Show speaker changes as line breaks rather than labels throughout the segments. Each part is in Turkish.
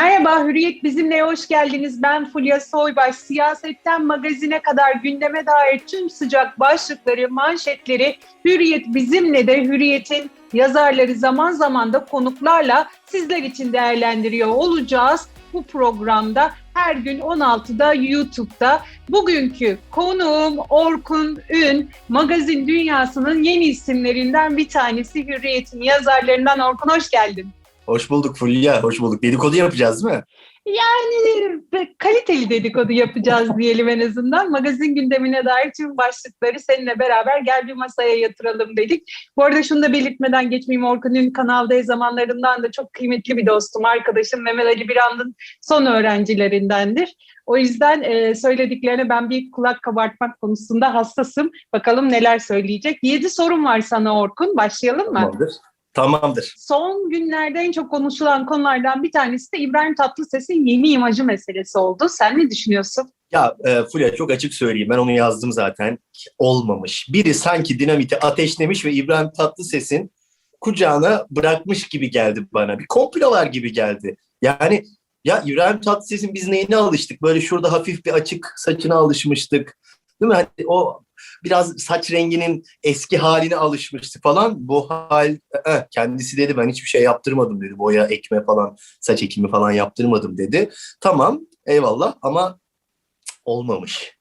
Merhaba, Hürriyet bizimle hoş geldiniz. Ben Fulya Soybaş. Siyasetten magazine kadar gündeme dair tüm sıcak başlıkları, manşetleri Hürriyet bizimle de Hürriyet'in yazarları zaman zaman da konuklarla sizler için değerlendiriyor olacağız. Bu programda her gün 16'da YouTube'da. Bugünkü konuğum Orkun Ün, magazin dünyasının yeni isimlerinden bir tanesi Hürriyet'in yazarlarından. Orkun hoş geldin.
Hoş bulduk Fulya, hoş bulduk. Dedikodu yapacağız değil mi?
Yani kaliteli dedikodu yapacağız diyelim en azından. Magazin gündemine dair tüm başlıkları seninle beraber gel bir masaya yatıralım dedik. Bu arada şunu da belirtmeden geçmeyeyim. Orkun'un kanalda zamanlarından da çok kıymetli bir dostum, arkadaşım Mehmet Ali Birand'ın son öğrencilerindendir. O yüzden e, söylediklerine ben bir kulak kabartmak konusunda hassasım. Bakalım neler söyleyecek. Yedi sorum var sana Orkun. Başlayalım mı?
Tamamdır. Tamamdır.
Son günlerde en çok konuşulan konulardan bir tanesi de İbrahim Tatlıses'in yeni imajı meselesi oldu. Sen ne düşünüyorsun?
Ya e, Fulya çok açık söyleyeyim. Ben onu yazdım zaten. Olmamış. Biri sanki dinamiti ateşlemiş ve İbrahim Tatlıses'in kucağına bırakmış gibi geldi bana. Bir komplolar gibi geldi. Yani ya İbrahim Tatlıses'in biz neyine alıştık? Böyle şurada hafif bir açık saçına alışmıştık. Değil mi? Hani o biraz saç renginin eski haline alışmıştı falan. Bu hal kendisi dedi ben hiçbir şey yaptırmadım dedi. Boya ekme falan, saç ekimi falan yaptırmadım dedi. Tamam eyvallah ama olmamış.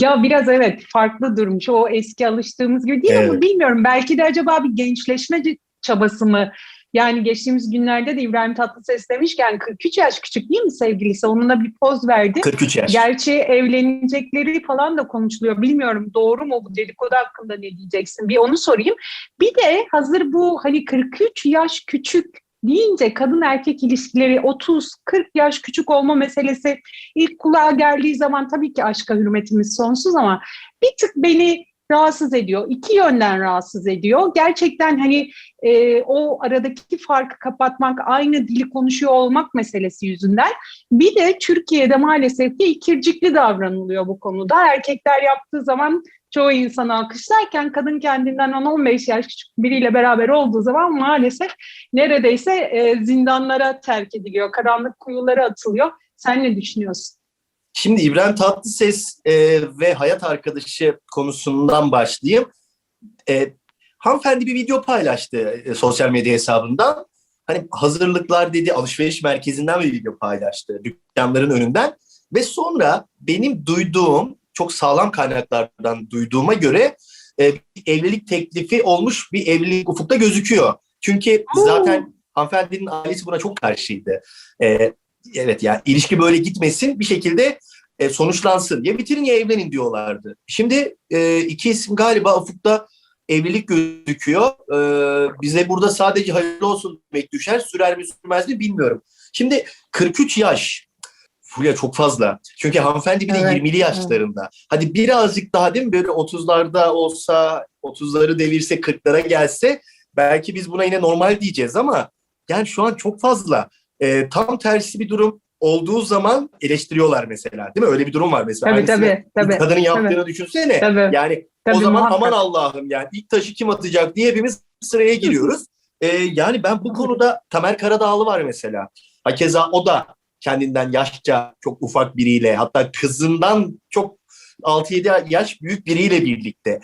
Ya biraz evet farklı durmuş. O eski alıştığımız gibi değil ama
Evet.
bilmiyorum. Belki de acaba bir gençleşme çabası mı? Yani geçtiğimiz günlerde de İbrahim Tatlıses demişken 43 yaş küçük değil mi sevgilisi? Onunla bir poz verdi.
43 yaş.
Gerçi evlenecekleri falan da konuşuluyor. Bilmiyorum doğru mu bu dedikodu hakkında ne diyeceksin? Bir onu sorayım. Bir de hazır bu hani 43 yaş küçük deyince kadın erkek ilişkileri 30-40 yaş küçük olma meselesi ilk kulağa geldiği zaman tabii ki aşka hürmetimiz sonsuz ama bir tık beni rahatsız ediyor. İki yönden rahatsız ediyor. Gerçekten hani e, o aradaki farkı kapatmak, aynı dili konuşuyor olmak meselesi yüzünden. Bir de Türkiye'de maalesef ki ikircikli davranılıyor bu konuda. Erkekler yaptığı zaman çoğu insan alkışlarken kadın kendinden 10-15 yaş küçük biriyle beraber olduğu zaman maalesef neredeyse e, zindanlara terk ediliyor, karanlık kuyulara atılıyor. Sen ne düşünüyorsun?
Şimdi İbrahim Tatlıses e, ve hayat arkadaşı konusundan başlayayım. E, hanımefendi bir video paylaştı e, sosyal medya hesabından. Hani hazırlıklar dedi, alışveriş merkezinden bir video paylaştı, dükkanların önünden. Ve sonra benim duyduğum, çok sağlam kaynaklardan duyduğuma göre e, bir evlilik teklifi olmuş bir evlilik ufukta gözüküyor. Çünkü zaten hanımefendinin ailesi buna çok karşıydı. E, evet yani ilişki böyle gitmesin bir şekilde e, sonuçlansın. Ya bitirin ya evlenin diyorlardı. Şimdi e, iki isim galiba ufukta evlilik gözüküyor. E, bize burada sadece hayırlı olsun demek düşer. Sürer mi sürmez mi bilmiyorum. Şimdi 43 yaş. Fulya çok fazla. Çünkü hanımefendi bir de
Evet,
20'li yaşlarında. Hadi birazcık daha değil mi böyle 30'larda olsa 30'ları devirse 40'lara gelse belki biz buna yine normal diyeceğiz ama yani şu an çok fazla. E, tam tersi bir durum olduğu zaman eleştiriyorlar mesela. Değil mi? Öyle bir durum var mesela.
Tabii
Aynısını
tabii. tabii.
Kadının yaptığını düşünsene.
Tabii.
Yani
Tabii,
o zaman
muhakkak.
aman Allah'ım yani ilk taşı kim atacak diye hepimiz sıraya giriyoruz. Ee, yani ben bu konuda Tamer Karadağlı var mesela. Hakeza o da kendinden yaşça çok ufak biriyle hatta kızından çok 6-7 yaş büyük biriyle birlikte.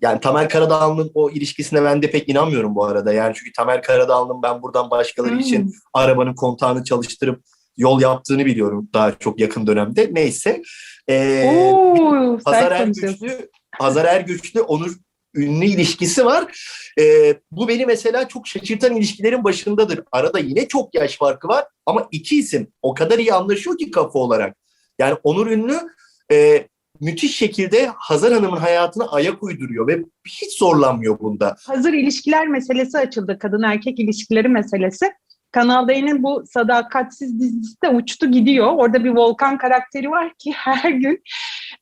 Yani Tamer Karadağlı'nın o ilişkisine ben de pek inanmıyorum bu arada. Yani çünkü Tamer Karadağlı'nın ben buradan başkaları
Hmm.
için arabanın kontağını çalıştırıp yol yaptığını biliyorum daha çok yakın dönemde. Neyse. Ee,
Oo,
Hazar. Ergüçlü, Hazar Ergüçlü Onur ünlü ilişkisi var. Ee, bu beni mesela çok şaşırtan ilişkilerin başındadır. Arada yine çok yaş farkı var ama iki isim o kadar iyi anlaşıyor ki kafa olarak. Yani Onur ünlü e, müthiş şekilde Hazar Hanım'ın hayatına ayak uyduruyor ve hiç zorlanmıyor bunda.
Hazır ilişkiler meselesi açıldı. Kadın erkek ilişkileri meselesi. Kanal D'nin bu Sadakatsiz dizisi de uçtu gidiyor. Orada bir Volkan karakteri var ki her gün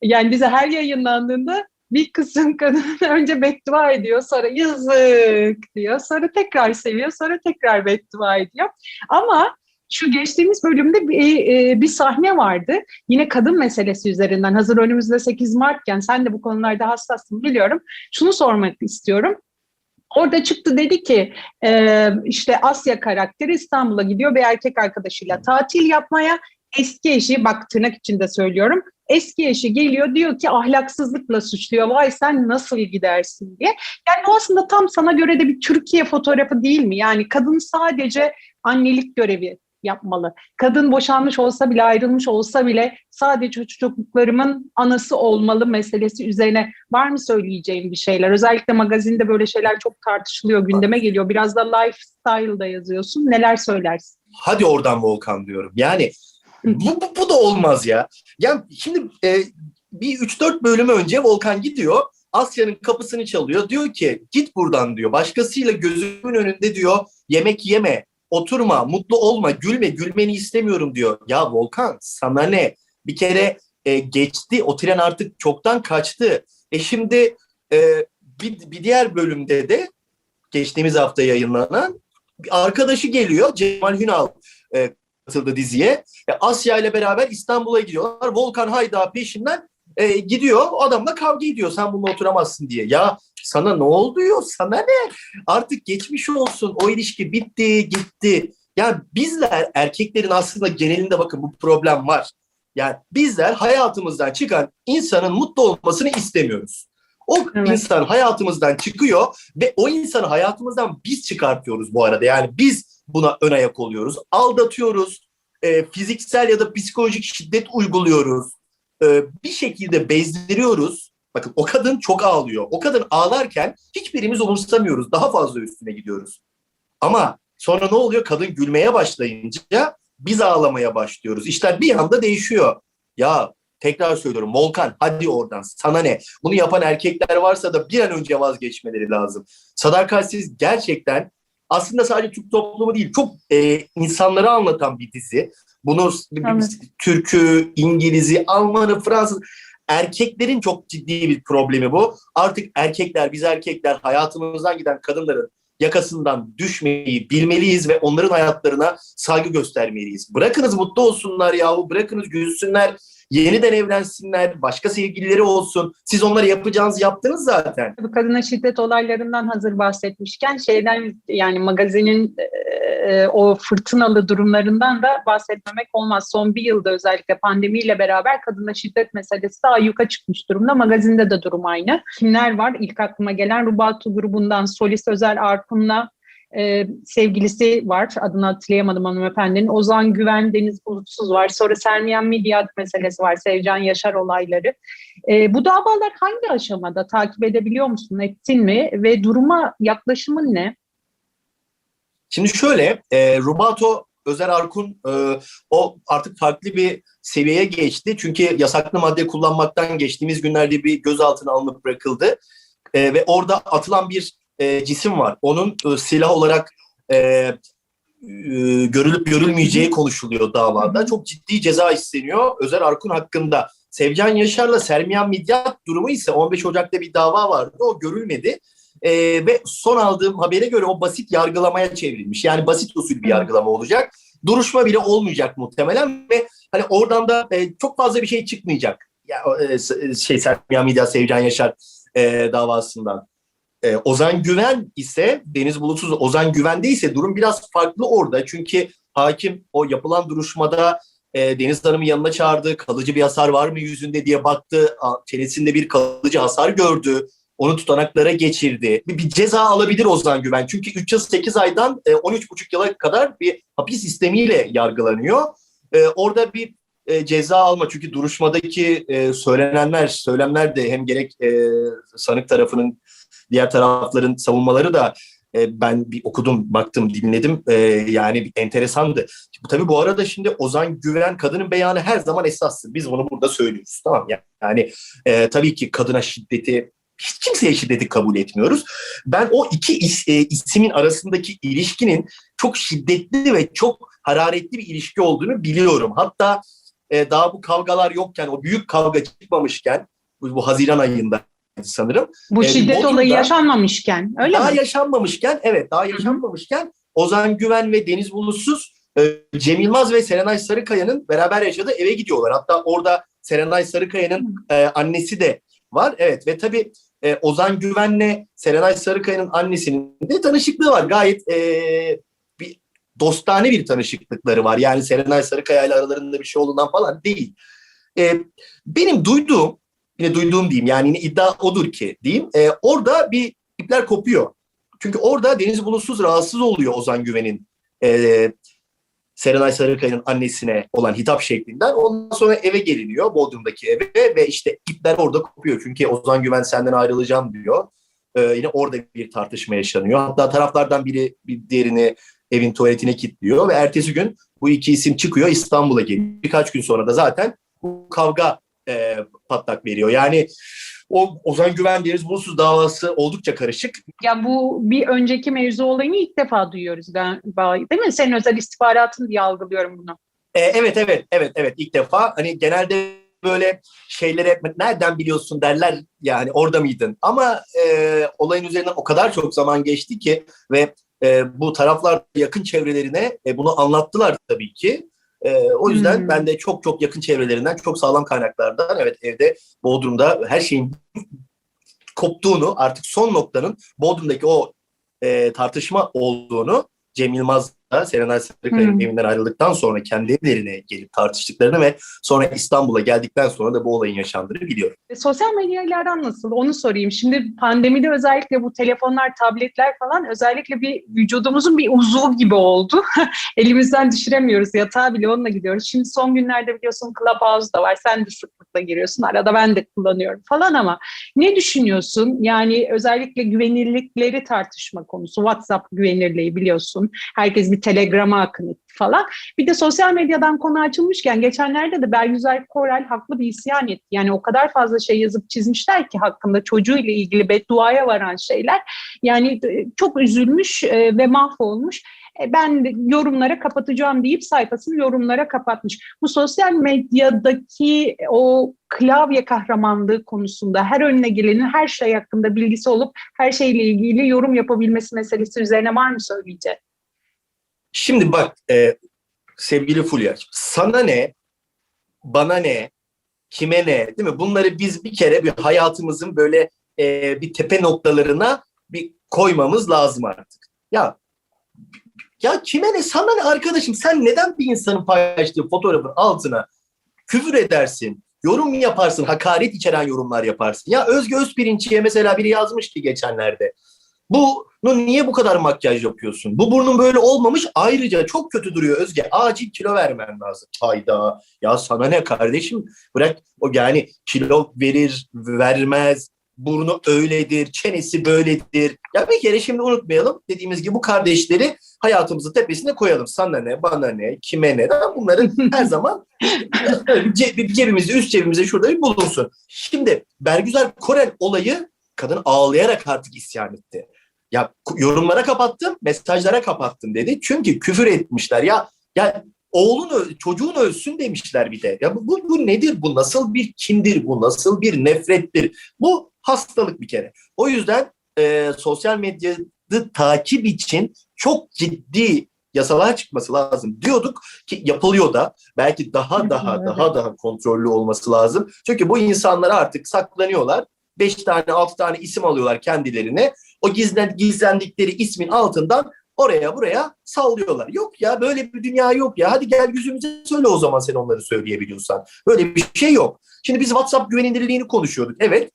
yani dizi her yayınlandığında bir kısım kadın önce beddua ediyor sonra yazık diyor sonra tekrar seviyor sonra tekrar beddua ediyor. Ama şu geçtiğimiz bölümde bir, e, bir sahne vardı. Yine kadın meselesi üzerinden. Hazır önümüzde 8 Mart'ken sen de bu konularda hassassın biliyorum. Şunu sormak istiyorum. Orada çıktı dedi ki e, işte Asya karakteri İstanbul'a gidiyor bir erkek arkadaşıyla tatil yapmaya. Eski eşi bak tırnak içinde söylüyorum. Eski eşi geliyor diyor ki ahlaksızlıkla suçluyor. Vay sen nasıl gidersin diye. Yani bu aslında tam sana göre de bir Türkiye fotoğrafı değil mi? Yani kadın sadece annelik görevi yapmalı. Kadın boşanmış olsa bile ayrılmış olsa bile sadece çocukluklarımın anası olmalı meselesi üzerine var mı söyleyeceğim bir şeyler? Özellikle magazinde böyle şeyler çok tartışılıyor, gündeme geliyor. Biraz da lifestyle'da yazıyorsun. Neler söylersin?
Hadi oradan Volkan diyorum. Yani bu, bu, bu da olmaz ya. Yani şimdi e, bir 3-4 bölüm önce Volkan gidiyor. Asya'nın kapısını çalıyor. Diyor ki git buradan diyor. Başkasıyla gözümün önünde diyor yemek yeme, oturma, mutlu olma, gülme, gülmeni istemiyorum diyor. Ya Volkan sana ne? Bir kere e, geçti. O tren artık çoktan kaçtı. E şimdi e, bir, bir diğer bölümde de geçtiğimiz hafta yayınlanan bir arkadaşı geliyor. Cemal Hünal e, katıldı diziye. E, Asya ile beraber İstanbul'a gidiyorlar. Volkan Hayda peşinden e, gidiyor. Adamla kavga ediyor. Sen bununla oturamazsın diye. Ya sana ne oldu diyor. Sana ne? Artık geçmiş olsun. O ilişki bitti, gitti. Yani bizler erkeklerin aslında genelinde bakın bu problem var. Yani bizler hayatımızdan çıkan insanın mutlu olmasını istemiyoruz. O
Evet.
insan hayatımızdan çıkıyor ve o insanı hayatımızdan biz çıkartıyoruz bu arada. Yani biz buna ön ayak oluyoruz. Aldatıyoruz. e, fiziksel ya da psikolojik şiddet uyguluyoruz. E, bir şekilde bezdiriyoruz. Bakın o kadın çok ağlıyor. O kadın ağlarken hiçbirimiz umursamıyoruz. Daha fazla üstüne gidiyoruz. Ama sonra ne oluyor? Kadın gülmeye başlayınca biz ağlamaya başlıyoruz. İşler bir anda değişiyor. Ya tekrar söylüyorum Volkan hadi oradan sana ne? Bunu yapan erkekler varsa da bir an önce vazgeçmeleri lazım. Sadakatsiz gerçekten aslında sadece Türk toplumu değil çok e, insanları anlatan bir dizi. Bunu
Evet.
Türk'ü, İngiliz'i, Alman'ı, Fransız erkeklerin çok ciddi bir problemi bu. Artık erkekler, biz erkekler hayatımızdan giden kadınların yakasından düşmeyi bilmeliyiz ve onların hayatlarına saygı göstermeliyiz. Bırakınız mutlu olsunlar yahu, bırakınız gülsünler, yeniden evlensinler, başka sevgilileri olsun. Siz onlara yapacağınızı yaptınız zaten.
Bu kadına şiddet olaylarından hazır bahsetmişken şeyden yani magazinin e, o fırtınalı durumlarından da bahsetmemek olmaz. Son bir yılda özellikle pandemiyle beraber kadına şiddet meselesi daha yuka çıkmış durumda. Magazinde de durum aynı. Kimler var? İlk aklıma gelen Rubatu grubundan Solist Özel Arkun'la e, sevgilisi var. Adını hatırlayamadım hanımefendinin. Ozan Güven, Deniz Bulutsuz var. Sonra Sermiyen Midyat meselesi var. Sevcan Yaşar olayları. E, bu davalar hangi aşamada? Takip edebiliyor musun? Ettin mi? Ve duruma yaklaşımın ne?
Şimdi şöyle, e, Rubato Özer Arkun e, o artık farklı bir seviyeye geçti. Çünkü yasaklı madde kullanmaktan geçtiğimiz günlerde bir gözaltına alınıp bırakıldı. E, ve orada atılan bir e, cisim var. Onun e, silah olarak e, e, görülüp görülmeyeceği konuşuluyor davada. Çok ciddi ceza isteniyor Özer Arkun hakkında. Sevcan Yaşar'la Sermiyan Midyat durumu ise 15 Ocak'ta bir dava vardı. O görülmedi. Ee, ve son aldığım habere göre o basit yargılamaya çevrilmiş. Yani basit usul bir yargılama olacak. Duruşma bile olmayacak muhtemelen ve hani oradan da e, çok fazla bir şey çıkmayacak. Ya e, s- şey Sermiyan Midyat Sevcan Yaşar e, davasından. E, Ozan Güven ise Deniz Bulutsuz Ozan Güven'de ise durum biraz farklı orada. Çünkü hakim o yapılan duruşmada e, Deniz Hanım'ı yanına çağırdı. Kalıcı bir hasar var mı yüzünde diye baktı. Çenesinde bir kalıcı hasar gördü. Onu tutanaklara geçirdi. Bir, bir ceza alabilir Ozan Güven. Çünkü 3 yıl 8 aydan e, 13,5 yıla kadar bir hapis sistemiyle yargılanıyor. E, orada bir e, ceza alma. Çünkü duruşmadaki e, söylenenler, söylemler de hem gerek e, sanık tarafının diğer tarafların savunmaları da e, ben bir okudum, baktım, dinledim. E, yani enteresandı. Tabii bu arada şimdi Ozan Güven kadının beyanı her zaman esastır. Biz bunu burada söylüyoruz. Tamam ya. Yani e, tabii ki kadına şiddeti hiç kimseye şiddeti kabul etmiyoruz. Ben o iki is, e, isimin arasındaki ilişkinin çok şiddetli ve çok hararetli bir ilişki olduğunu biliyorum. Hatta e, daha bu kavgalar yokken, o büyük kavga çıkmamışken, bu, bu Haziran ayında sanırım.
Bu
E,
şiddet
Bodrum'da-
olayı yaşanmamışken öyle
daha
mi?
yaşanmamışken, evet daha yaşanmamışken Ozan Güven ve Deniz Bulutsuz e, Cem Yılmaz ve Serenay Sarıkaya'nın beraber yaşadığı eve gidiyorlar. Hatta orada Serenay Sarıkaya'nın e, annesi de var. Evet ve tabii e, Ozan Güven'le Serenay Sarıkaya'nın annesinin de tanışıklığı var. Gayet e, bir dostane bir tanışıklıkları var. Yani Serenay Sarıkaya ile aralarında bir şey olduğundan falan değil. E, benim duyduğum, yine duyduğum diyeyim yani yine iddia odur ki diyeyim. e, orada bir ipler kopuyor. Çünkü orada Deniz Bulutsuz rahatsız oluyor Ozan Güven'in e, Serenay Sarıkaya'nın annesine olan hitap şeklinden. Ondan sonra eve geliniyor, Bodrum'daki eve ve işte ipler orada kopuyor. Çünkü Ozan Güven senden ayrılacağım diyor. Ee, yine orada bir tartışma yaşanıyor. Hatta taraflardan biri bir diğerini evin tuvaletine kilitliyor ve ertesi gün bu iki isim çıkıyor İstanbul'a geliyor. Birkaç gün sonra da zaten bu kavga e, patlak veriyor. Yani o Ozan Güven Deniz Bulutsuz davası oldukça karışık.
Ya bu bir önceki mevzu olayını ilk defa duyuyoruz galiba. Değil mi? Senin özel istihbaratın diye algılıyorum bunu.
E, evet evet evet evet ilk defa hani genelde böyle şeylere nereden biliyorsun derler yani orada mıydın? Ama e, olayın üzerinden o kadar çok zaman geçti ki ve e, bu taraflar yakın çevrelerine e, bunu anlattılar tabii ki. E, o yüzden
Hmm.
ben de çok çok yakın çevrelerinden çok sağlam kaynaklardan evet evde Bodrum'da her şeyin koptuğunu artık son noktanın Bodrum'daki o e, tartışma olduğunu Cem Yılmaz Serenay Sarıkaya'nın evinden ayrıldıktan sonra kendi evlerine gelip tartıştıklarını ve sonra İstanbul'a geldikten sonra da bu olayın yaşandığını biliyorum.
E, Sosyal medyalardan nasıl? Onu sorayım. Şimdi pandemide özellikle bu telefonlar, tabletler falan özellikle bir vücudumuzun bir uzvu gibi oldu. Elimizden düşüremiyoruz. Yatağa bile onunla gidiyoruz. Şimdi son günlerde biliyorsun Clubhouse da var. Sen de sıklıkla giriyorsun. Arada ben de kullanıyorum falan ama ne düşünüyorsun? Yani özellikle güvenirlikleri tartışma konusu. WhatsApp güvenirliği biliyorsun. Herkes bir Telegram'a akın etti falan. Bir de sosyal medyadan konu açılmışken geçenlerde de Belgüzel Korel haklı bir isyan etti. Yani o kadar fazla şey yazıp çizmişler ki hakkında çocuğuyla ilgili bedduaya varan şeyler. Yani e, çok üzülmüş e, ve mahvolmuş. E, Ben yorumlara kapatacağım deyip sayfasını yorumlara kapatmış. Bu sosyal medyadaki o klavye kahramanlığı konusunda her önüne gelenin her şey hakkında bilgisi olup her şeyle ilgili yorum yapabilmesi meselesi üzerine var mı söyleyeceğim?
Şimdi bak e, sevgili Fulya sana ne, bana ne, kime ne değil mi? Bunları biz bir kere bir hayatımızın böyle e, bir tepe noktalarına bir koymamız lazım artık. Ya ya kime ne sana ne arkadaşım sen neden bir insanın paylaştığı fotoğrafın altına küfür edersin, yorum yaparsın, hakaret içeren yorumlar yaparsın. Ya Özge Özpirinç'e mesela biri yazmış ki geçenlerde. Bunu niye bu kadar makyaj yapıyorsun? Bu burnun böyle olmamış. Ayrıca çok kötü duruyor Özge. Acil kilo vermen lazım. Hayda. Ya sana ne kardeşim? Bırak o yani kilo verir, vermez. Burnu öyledir, çenesi böyledir. Ya bir kere şimdi unutmayalım. Dediğimiz gibi bu kardeşleri hayatımızın tepesine koyalım. Sana ne, bana ne, kime ne. Bunların her zaman ce- cebimizde, üst cebimizde şurada bir bulunsun. Şimdi Bergüzar Korel olayı kadın ağlayarak artık isyan etti. Ya yorumlara kapattım, mesajlara kapattım dedi. Çünkü küfür etmişler. Ya ya oğlun çocuğun ölsün demişler bir de. Ya bu, bu, bu nedir? Bu nasıl bir kindir? Bu nasıl bir nefrettir? Bu hastalık bir kere. O yüzden e, sosyal medyada takip için çok ciddi yasalar çıkması lazım diyorduk ki yapılıyor da belki daha daha daha daha kontrollü olması lazım. Çünkü bu insanlar artık saklanıyorlar. Beş tane, altı tane isim alıyorlar kendilerine. O gizlen, gizlendikleri ismin altından oraya buraya sallıyorlar. Yok ya böyle bir dünya yok ya. Hadi gel yüzümüze söyle o zaman sen onları söyleyebiliyorsan. Böyle bir şey yok. Şimdi biz WhatsApp güvenilirliğini konuşuyorduk. Evet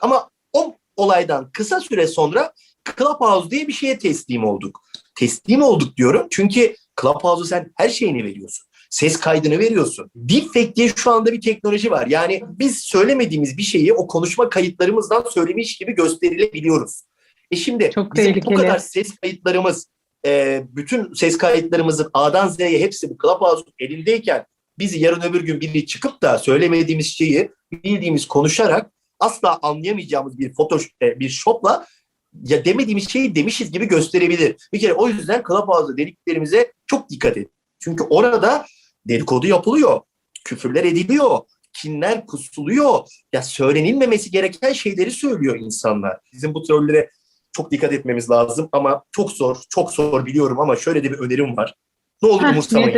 ama o olaydan kısa süre sonra Clubhouse diye bir şeye teslim olduk. Teslim olduk diyorum çünkü Clubhouse'a sen her şeyini veriyorsun. Ses kaydını veriyorsun. Deepfake diye şu anda bir teknoloji var. Yani biz söylemediğimiz bir şeyi o konuşma kayıtlarımızdan söylemiş gibi gösterilebiliyoruz. E şimdi
Çok
bizim bu kadar ses kayıtlarımız, e, bütün ses kayıtlarımızın A'dan Z'ye hepsi bu Clubhouse'un elindeyken biz yarın öbür gün biri çıkıp da söylemediğimiz şeyi bildiğimiz konuşarak asla anlayamayacağımız bir foto e, bir shopla ya demediğimiz şeyi demişiz gibi gösterebilir. Bir kere o yüzden Clubhouse'da dediklerimize çok dikkat edin. Çünkü orada dedikodu yapılıyor, küfürler ediliyor, kinler kusuluyor. Ya söylenilmemesi gereken şeyleri söylüyor insanlar. Bizim bu trollere çok dikkat etmemiz lazım ama çok zor, çok zor biliyorum ama şöyle de bir önerim var. Ne olur
Heh,
umursamayın.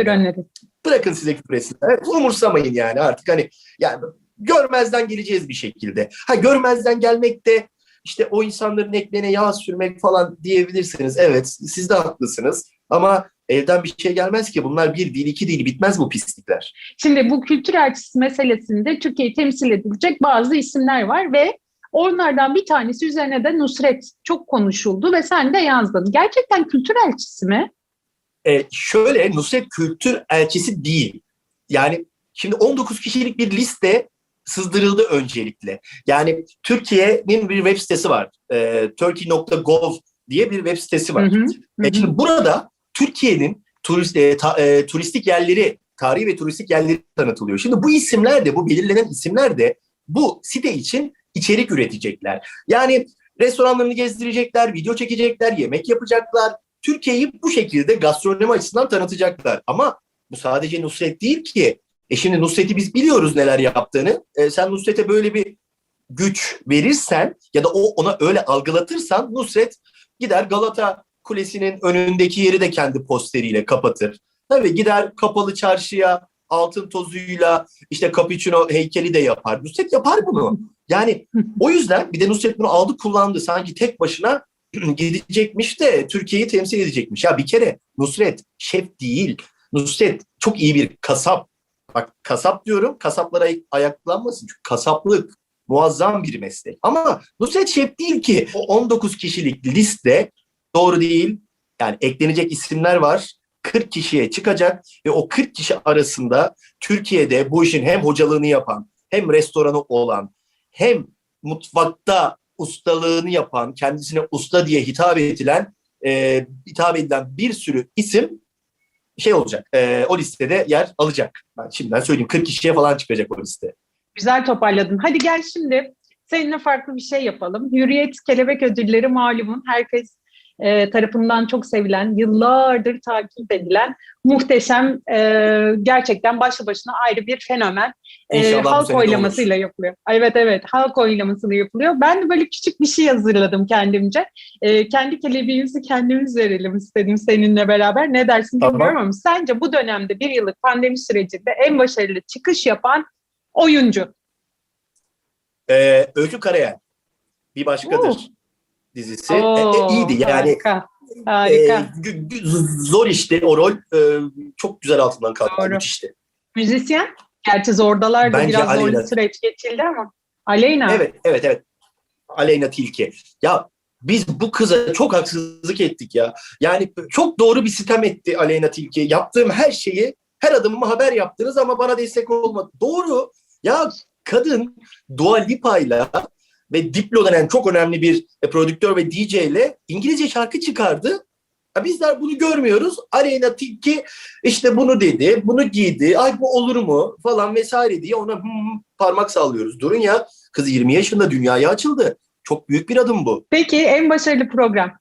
Bırakın size küfür etsinler. Evet, umursamayın yani artık hani yani görmezden geleceğiz bir şekilde. Ha görmezden gelmek de işte o insanların ekmeğine yağ sürmek falan diyebilirsiniz. Evet siz de haklısınız. Ama elden bir şey gelmez ki. Bunlar bir değil iki değil bitmez bu pislikler.
Şimdi bu kültür elçisi meselesinde Türkiye'yi temsil edilecek bazı isimler var ve onlardan bir tanesi üzerine de Nusret çok konuşuldu ve sen de yazdın. Gerçekten kültür elçisi mi?
E, şöyle Nusret kültür elçisi değil. Yani şimdi 19 kişilik bir liste sızdırıldı öncelikle. Yani Türkiye'nin bir web sitesi var. E, Turkey.gov diye bir web sitesi var.
Hı hı, hı
E, şimdi burada Türkiye'nin turist, e, ta- e, turistik yerleri, tarihi ve turistik yerleri tanıtılıyor. Şimdi bu isimler de, bu belirlenen isimler de bu site için içerik üretecekler. Yani restoranlarını gezdirecekler, video çekecekler, yemek yapacaklar. Türkiye'yi bu şekilde gastronomi açısından tanıtacaklar. Ama bu sadece Nusret değil ki. E şimdi Nusret'i biz biliyoruz neler yaptığını. E, sen Nusret'e böyle bir güç verirsen ya da o ona öyle algılatırsan Nusret gider Galata Kulesi'nin önündeki yeri de kendi posteriyle kapatır. Tabii gider kapalı çarşıya altın tozuyla işte Capuchino heykeli de yapar. Nusret yapar bunu. Yani o yüzden bir de Nusret bunu aldı kullandı. Sanki tek başına gidecekmiş de Türkiye'yi temsil edecekmiş. Ya bir kere Nusret şef değil. Nusret çok iyi bir kasap. Bak kasap diyorum. Kasaplara ayaklanmasın. Çünkü kasaplık muazzam bir meslek. Ama Nusret şef değil ki. O 19 kişilik liste doğru değil. Yani eklenecek isimler var. 40 kişiye çıkacak ve o 40 kişi arasında Türkiye'de bu işin hem hocalığını yapan, hem restoranı olan, hem mutfakta ustalığını yapan, kendisine usta diye hitap edilen, e, hitap edilen bir sürü isim şey olacak. E, o listede yer alacak. Ben şimdiden söyleyeyim 40 kişiye falan çıkacak o liste.
Güzel toparladın. Hadi gel şimdi seninle farklı bir şey yapalım. Hürriyet Kelebek Ödülleri malumun herkes e, tarafından çok sevilen, yıllardır takip edilen muhteşem, e, gerçekten başlı başına ayrı bir fenomen. E, halk oylamasıyla yapılıyor. Evet evet, halk oylamasıyla yapılıyor. Ben de böyle küçük bir şey hazırladım kendimce. E, kendi kelebeğimizi kendimiz verelim istedim seninle beraber. Ne dersin
Tamam.
bilmiyorum ama sence bu dönemde bir yıllık pandemi sürecinde en başarılı çıkış yapan oyuncu?
E, Öykü Karayel bir başkadır
Oo.
Dizisi. E, e,
Oo,
iyiydi yani.
Harika. Harika.
E, zor işte o rol. E, çok güzel altından kalktı.
Doğru.
Müthişti.
Müzisyen? Gerçi zordalar da
Bence
biraz zorlu
Aleyna.
süreç geçildi ama. Aleyna.
Evet, evet, evet. Aleyna Tilki. Ya biz bu kıza çok haksızlık ettik ya. Yani çok doğru bir sitem etti Aleyna Tilki. Yaptığım her şeyi, her adımımı haber yaptınız ama bana destek olmadı. Doğru. Ya kadın Dua Lipa'yla ve Diplo denen çok önemli bir e, prodüktör ve DJ ile İngilizce şarkı çıkardı. Ya bizler bunu görmüyoruz. Aleyna Tilki işte bunu dedi, bunu giydi, ay bu olur mu falan vesaire diye ona hmm, parmak sallıyoruz. Durun ya, kız 20 yaşında dünyaya açıldı. Çok büyük bir adım bu.
Peki en başarılı program?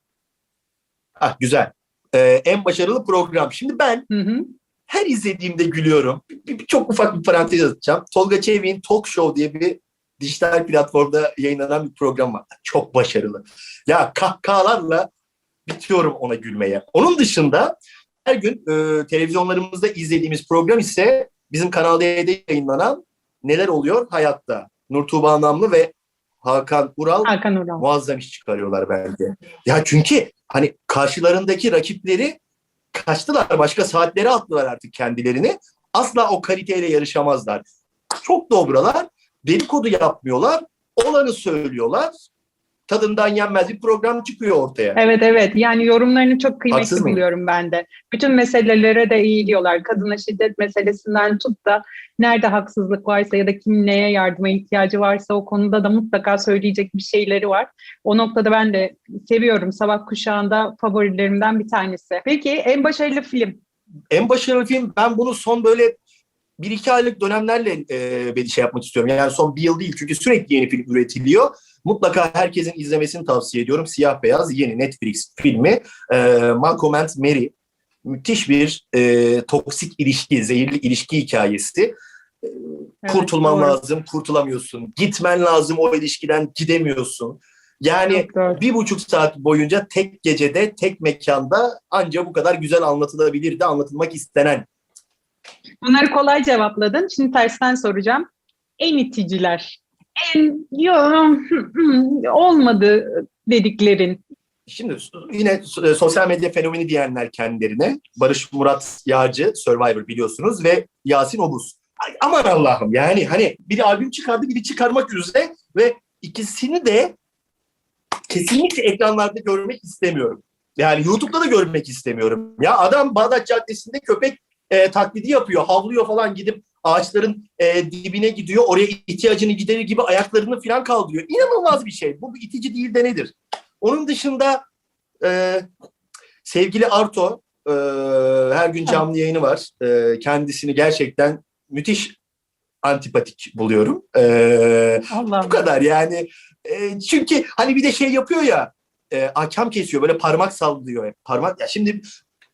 Ah güzel. Ee, en başarılı program. Şimdi ben
Hı hı.
her izlediğimde gülüyorum. Bir, bir- çok ufak bir parantez atacağım. Tolga Çevik'in Talk Show diye bir dijital platformda yayınlanan bir program var. Çok başarılı. Ya kahkahalarla bitiyorum ona gülmeye. Onun dışında her gün e, televizyonlarımızda izlediğimiz program ise bizim Kanal D'de yayınlanan Neler Oluyor Hayatta. Nur Tuğba Namlı ve Hakan Ural
Hakan Ural.
muazzam iş çıkarıyorlar bence. Ya çünkü hani karşılarındaki rakipleri kaçtılar. Başka saatlere attılar artık kendilerini. Asla o kaliteyle yarışamazlar. Çok dobralar. Dedikodu yapmıyorlar. Olanı söylüyorlar. Tadından yenmez bir program çıkıyor ortaya.
Evet evet yani yorumlarını çok kıymetli
Haksız
buluyorum ben de. Bütün meselelere de eğiliyorlar. Kadına şiddet meselesinden tut da nerede haksızlık varsa ya da kim neye yardıma ihtiyacı varsa o konuda da mutlaka söyleyecek bir şeyleri var. O noktada ben de seviyorum. Sabah kuşağında favorilerimden bir tanesi. Peki en başarılı film?
En başarılı film ben bunu son böyle bir iki aylık dönemlerle e, bir şey yapmak istiyorum. Yani son bir yıl değil çünkü sürekli yeni film üretiliyor. Mutlaka herkesin izlemesini tavsiye ediyorum. Siyah Beyaz yeni Netflix filmi e, Malcolm and Mary. Müthiş bir e, toksik ilişki, zehirli ilişki hikayesi. E,
Evet,
Kurtulman
doğru.
lazım, kurtulamıyorsun. Gitmen lazım o ilişkiden, gidemiyorsun. Yani bir buçuk saat boyunca tek gecede, tek mekanda ancak bu kadar güzel anlatılabilirdi, anlatılmak istenen
Bunları kolay cevapladın. Şimdi tersten soracağım. En iticiler. en yo, olmadı dediklerin.
Şimdi yine e, sosyal medya fenomeni diyenler kendilerine Barış Murat Yağcı Survivor biliyorsunuz ve Yasin Obuz. Aman Allah'ım yani hani biri albüm çıkardı biri çıkarmak üzere ve ikisini de kesinlikle ekranlarda görmek istemiyorum. Yani YouTube'da da görmek istemiyorum. Ya adam Bağdat Caddesi'nde köpek e, taklidi yapıyor, havlıyor falan gidip ağaçların e, dibine gidiyor. Oraya ihtiyacını giderir gibi ayaklarını falan kaldırıyor. İnanılmaz bir şey. Bu bir itici değil de nedir? Onun dışında e, sevgili Arto e, her gün canlı yayını var. E, kendisini gerçekten müthiş antipatik buluyorum. E, bu kadar yani. E, çünkü hani bir de şey yapıyor ya e, ahkam kesiyor böyle parmak sallıyor. hep. Parmak ya şimdi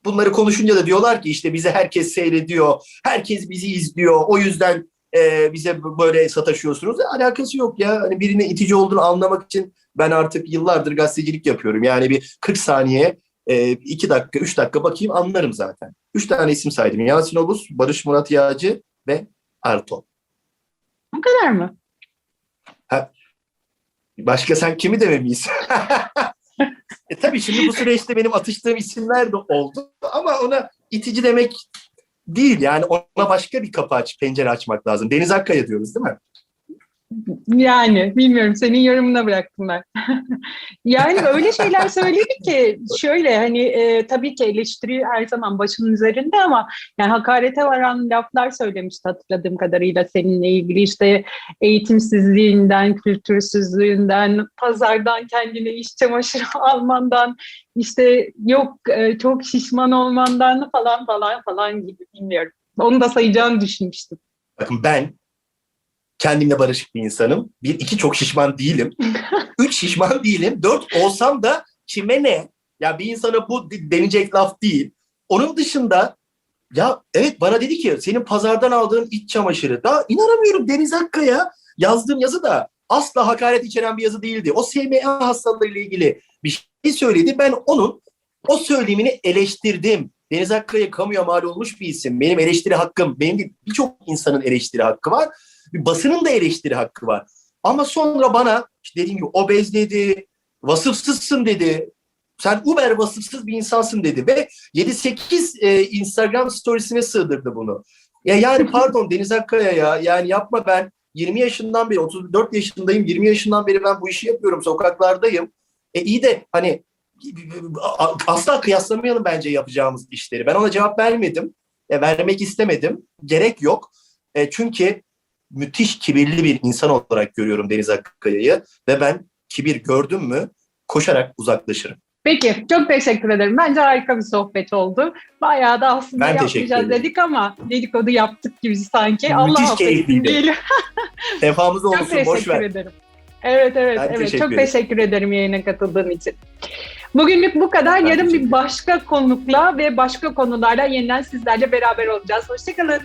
bunları konuşunca da diyorlar ki işte bizi herkes seyrediyor. Herkes bizi izliyor. O yüzden e, bize böyle sataşıyorsunuz. E, alakası yok ya. Hani birine itici olduğunu anlamak için ben artık yıllardır gazetecilik yapıyorum. Yani bir 40 saniye, 2 dakika, 3 dakika bakayım anlarım zaten. 3 tane isim saydım. Yasin Obuz, Barış Murat Yağcı ve Arto.
Bu kadar mı?
Başka sen kimi dememiyiz? e tabii şimdi bu süreçte benim atıştığım isimler de oldu ama ona itici demek değil. Yani ona başka bir kapı aç, pencere açmak lazım. Deniz Akkaya diyoruz değil mi?
Yani bilmiyorum senin yorumuna bıraktım ben. yani öyle şeyler söyledi ki şöyle hani e, tabii ki eleştiri her zaman başının üzerinde ama yani hakarete varan laflar söylemişti hatırladığım kadarıyla seninle ilgili işte eğitimsizliğinden, kültürsüzlüğünden, pazardan kendine iş çamaşırı almandan, işte yok e, çok şişman olmandan falan falan falan gibi bilmiyorum. Onu da sayacağını düşünmüştüm.
Bakın ben kendimle barışık bir insanım. Bir, iki çok şişman değilim. Üç şişman değilim. Dört olsam da kime ne? Ya bir insana bu denecek laf değil. Onun dışında ya evet bana dedi ki senin pazardan aldığın iç çamaşırı. Daha inanamıyorum Deniz Akkaya yazdığım yazı da asla hakaret içeren bir yazı değildi. O SMA hastalığıyla ilgili bir şey söyledi. Ben onun o söylemini eleştirdim. Deniz Akkaya kamuya mal olmuş bir isim. Benim eleştiri hakkım, benim değil birçok insanın eleştiri hakkı var. Bir basının da eleştiri hakkı var. Ama sonra bana işte dediğim gibi obez dedi, vasıfsızsın dedi. Sen uber vasıfsız bir insansın dedi ve 7-8 e, Instagram storiesine sığdırdı bunu. Ya yani pardon Deniz Akkaya ya yani yapma ben 20 yaşından beri 34 yaşındayım 20 yaşından beri ben bu işi yapıyorum sokaklardayım. E iyi de hani asla kıyaslamayalım bence yapacağımız işleri. Ben ona cevap vermedim. E, vermek istemedim. Gerek yok. E, çünkü müthiş kibirli bir insan olarak görüyorum Deniz Akkaya'yı ve ben kibir gördüm mü koşarak uzaklaşırım.
Peki çok teşekkür ederim. Bence harika bir sohbet oldu. Bayağı da aslında
Ben
yapmayacağız dedik ama dedikodu yaptık gibi sanki.
Müthiş
Allah
keyifliydi.
Çok
olsun boş
teşekkür ederim. Evet evet
Ben
evet
teşekkür
çok
ederim.
teşekkür ederim yayına katıldığın için. Bugünlük bu kadar.
Ben
Yarın bir başka konukla ve başka konularla yeniden sizlerle beraber olacağız. Hoşçakalın.